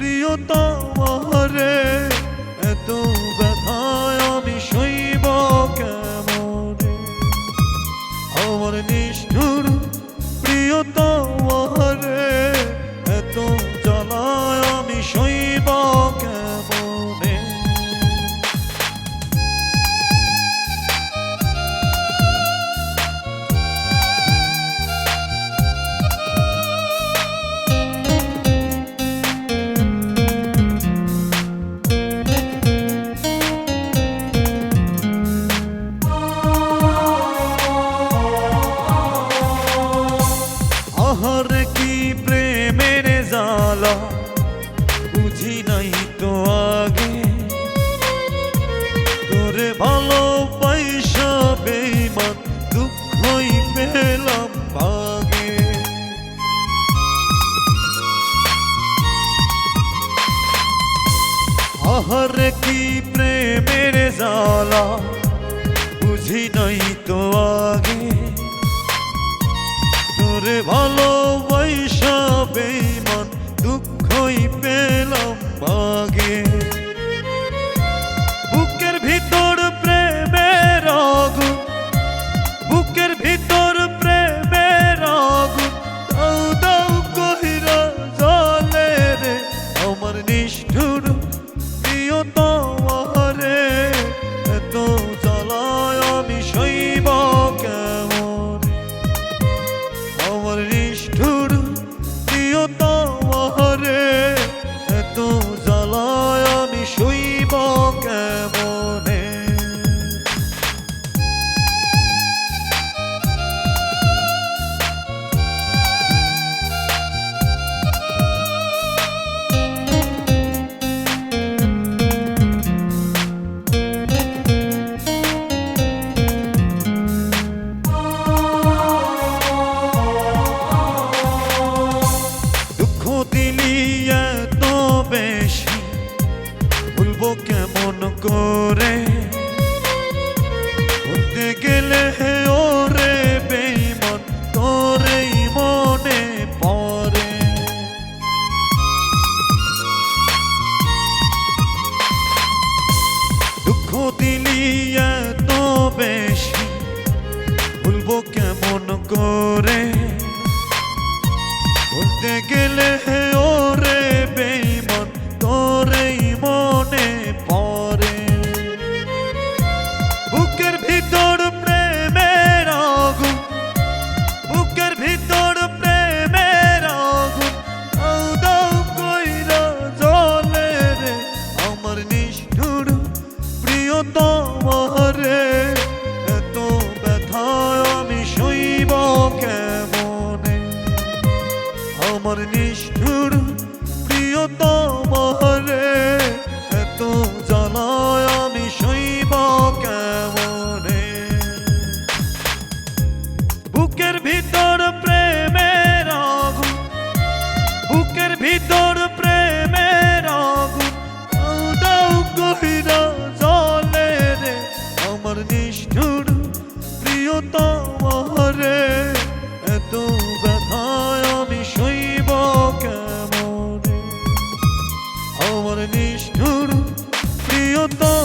প্রিয়তমারে এত বুঝি নাই তো আগে। তোরে ভালো পয়সা বেইমান, দুঃখই পেলাম ভাগে। আহার কি প্রেমের জালা বুঝি নাই তো আগে। তোরে ভালো নিষ্ঠুর প্রিয়তমারে এত জ্বালায় আমি শৈব কেমন? আমার ভুলবো কেমন করে? হতে গেলে ওরে বেইমন তোরেই মনে পড়ে। দুঃখ দিলি তোমারে এত ব্যথা আমি সইব কেমনে? আমার নিষ্ঠুর প্রিয় তোমার the